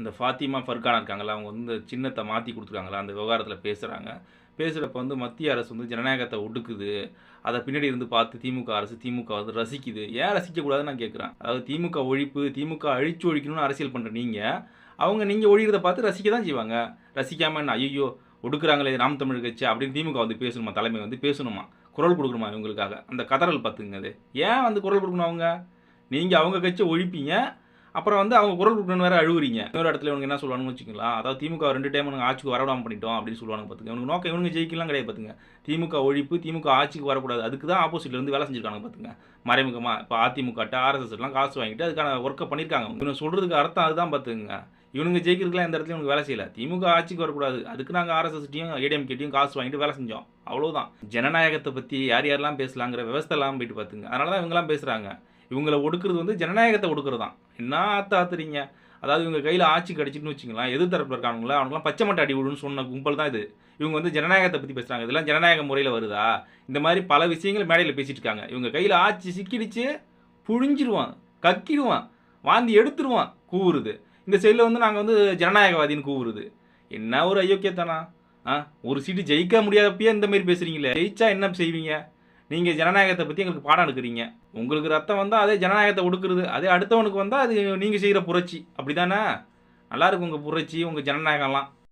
அந்த ஃபாத்திமா ஃபர்கானா இருக்காங்களா அவங்க வந்து சின்னத்தை மாற்றி கொடுத்துருக்காங்களா அந்த விவகாரத்தில் பேசுகிறாங்க பேசுகிறப்ப வந்து மத்திய அரசு வந்து ஜனநாயகத்தை ஒடுக்குது. அதை பின்னாடி இருந்து பார்த்து திமுக அரசு திமுக வந்து ரசிக்குது. ஏன் ரசிக்கக்கூடாதுன்னு நான் கேட்குறேன் அதாவது திமுக ஒழிப்பு திமுக அழிச்சு ஒழிக்கணும்னு அரசியல் பண்ணுற நீங்கள் அவங்க நீங்கள் ஒழிகிறத பார்த்து ரசிக்க தான் செய்வாங்க. ரசிக்காமல் என்ன ஐயோ ஒடுக்குறாங்களே நாம் தமிழ் கட்சி அப்படின்னு திமுக வந்து பேசணுமா தலைமை வந்து பேசணுமா? குரல் கொடுக்கணுமா இவங்களுக்காக? அந்த கதறல் பார்த்துங்க அது. ஏன் வந்து குரல் கொடுக்கணும் அவங்க? நீங்கள் அவங்க கட்சியை ஒழிப்பீங்க அப்புறம் வந்து அவங்க குரல் கொடுக்கணும் வேற அழுகுறீங்க இன்னொரு இடத்துல இவங்க என்ன சொல்லுவாங்கன்னு வச்சுக்கலாம் அதாவது திமுக ரெண்டு டைம் நாங்கள் ஆட்சிக்கு வரவிடாம பண்ணிட்டோம் அப்படின்னு சொல்லுவாங்க பார்த்துங்க இவங்க நோக்கம் இவங்க ஜெயிக்கலாம் கிடையாது பார்த்துங்க திமுக ஒழிப்பு திமுக ஆட்சிக்கு வரக்கூடாது. அதுக்கு தான் ஆப்போசிட்ல இருந்து வேலை செஞ்சிருக்காங்க பார்த்துங்க மறைமுகமாக இப்போ அதிமுக ஆர்எஸ்எஸ் எல்லாம் காசு வாங்கிட்டு அதுக்கான ஒர்க்கை பண்ணியிருக்காங்க இவங்க சொல்கிறதுக்கு அர்த்தம் அதுதான் பார்த்துங்க இவனுங்க ஜெயிக்கிறதுக்குலாம் இந்த இடத்துல இவங்க வேலை செய்யலை. திமுக ஆட்சிக்கு வரக்கூடாது. அதுக்கு நாங்கள் ஆர்எஸ்எஸ்டியும் ஏடிஎம்கேட்டையும் காசு வாங்கிட்டு வேலை செஞ்சோம். அவ்வளோதான் ஜனநாயகத்தை பற்றி யார் யாரெல்லாம் பேசலாங்கிற விவஸ்தெல்லாம் போயிட்டு பார்த்துங்க அதனால தான் இவங்கெல்லாம் பேசுகிறாங்க இவங்களை ஒடுக்குறது வந்து ஜனநாயகத்தை ஒடுக்குறது தான் என்ன ஆத்தாத்துறீங்க அதாவது இவங்க கையில் ஆட்சி கிடச்சிட்டுன்னு வச்சுக்கலாம் எது தரப்பில் இருக்கானுங்களா? அவங்களாம் பச்சை மட்டை அடி விடுன்னு சொன்ன கும்பல் தான் இது. இவங்க வந்து ஜனநாயகத்தை பற்றி பேசுகிறாங்க இதெல்லாம் ஜனநாயக முறையில் வருதா? இந்த மாதிரி பல விஷயங்கள் மேடையில் பேசிகிட்டு இருக்காங்க. இவங்க கையில் ஆட்சி சிக்கிடிச்சு புழிஞ்சிடுவான் கக்கிடுவான் வாந்தி எடுத்துருவான் கூவுறது. இந்த சைடில் வந்து நாங்கள் வந்து ஜனநாயகவாதின்னு கூவுறது. என்ன ஒரு அயோக்கியத்தானா ஆ ஒரு சீட்டு ஜெயிக்க முடியாதப்பயே இந்த மாதிரி பேசுகிறீங்களே ஜெயிச்சா என்ன செய்வீங்க? நீங்கள் ஜனநாயகத்தை பற்றி எங்களுக்கு பாடம் எடுக்கிறீங்க. உங்களுக்கு ரத்தம் வந்தால் அதே ஜனநாயகத்தை ஒடுக்குறது அதே அடுத்தவனுக்கு வந்தால் அது நீங்கள் செய்கிற புரட்சி. அப்படி தானே நல்லா உங்கள் புரட்சி உங்கள் ஜனநாயகம்லாம்.